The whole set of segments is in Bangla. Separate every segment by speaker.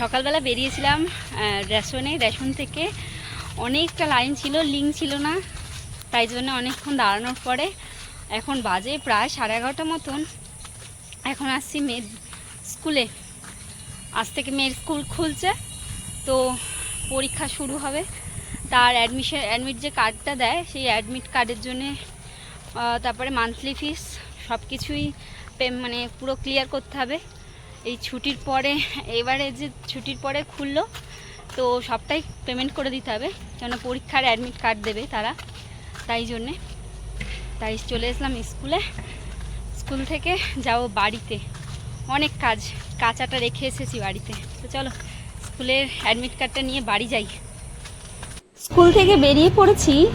Speaker 1: সকালবেলা বেরিয়েছিলাম রেশনে, রেশন থেকে। অনেকটা লাইন ছিল লিঙ্ক ছিল না, তাই জন্য অনেকক্ষণ দাঁড়ানোর পরে এখন বাজে প্রায় সাড়ে এগারোটা মতন। এখন আসছি মেয়ের স্কুলে। আজ থেকে মেয়ের স্কুল খুলছে, তো পরীক্ষা শুরু হবে। তার অ্যাডমিশন অ্যাডমিট যে কার্ডটা দেয়, সেই অ্যাডমিট কার্ডের জন্যে তারপরে মান্থলি ফিস সব কিছুই মানে পুরো ক্লিয়ার করতে হবে। এই ছুটির পরে, এবারে যে ছুটির পরে খুললো, তো সবটাই পেমেন্ট করে দিতে হবে কেন পরীক্ষার অ্যাডমিট কার্ড দেবে তারা, তাই জন্যে। তাই চলে আসলাম স্কুলে। স্কুল থেকে যাব বাড়িতে। অনেক কাজ, কাঁচাটা রেখে এসেছি বাড়িতে। তো চলো, স্কুলের অ্যাডমিট কার্ডটা নিয়ে বাড়ি যাই। স্কুল থেকে বেরিয়ে পড়েছি,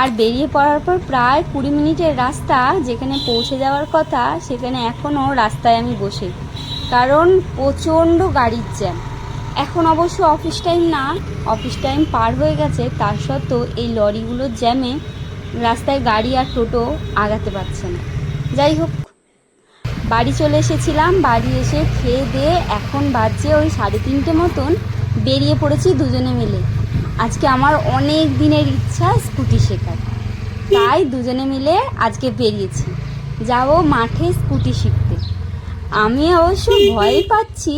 Speaker 1: আর বেরিয়ে পড়ার পর প্রায় কুড়ি মিনিটের রাস্তা যেখানে পৌঁছে যাওয়ার কথা, সেখানে এখনও রাস্তায় আমি বসে। কারণ প্রচণ্ড গাড়ির জ্যাম। এখন অবশ্য অফিস টাইম না অফিস টাইম পার হয়ে গেছে, তার সত্ত্বেও এই লরিগুলোর জ্যামে রাস্তায় গাড়ি আর টোটো আগাতে পারছে না। যাই হোক, বাড়ি চলে এসেছিলাম, বাড়ি এসে খেয়ে দিয়ে এখন বাজছে ওই সাড়ে তিনটে মতন, বেরিয়ে পড়েছি দুজনে মিলে। আজকে আমার অনেক দিনের ইচ্ছা স্কুটি শেখার। তাই দুজনে মিলে আজকে বেরিয়েছি। যাব মাঠে স্কুটি শিখতে। আমি অবশ্য ভয় পাচ্ছি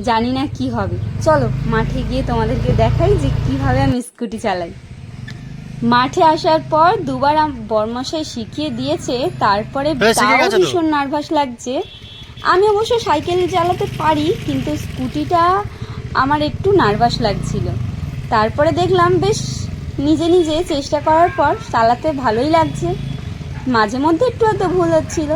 Speaker 1: জানি না কি হবে। চলো মাঠে গিয়ে তোমাদেরকে দেখাই যে কীভাবে আমি স্কুটি চালাই। মাঠে আসার পর দুবার বর্মশাই শিখিয়ে দিয়েছে তারপরে তাও ভীষণ নার্ভাস লাগছে। আমি অবশ্য সাইকেল চালাতে পারি কিন্তু স্কুটিটা আমার একটু নার্ভাস লাগছিল। তারপরে দেখলাম বেশ নিজে নিজে চেষ্টা করার পর চালাতে ভালোই লাগছে। মাঝে মধ্যে একটু হয়তো ভুল হচ্ছিল।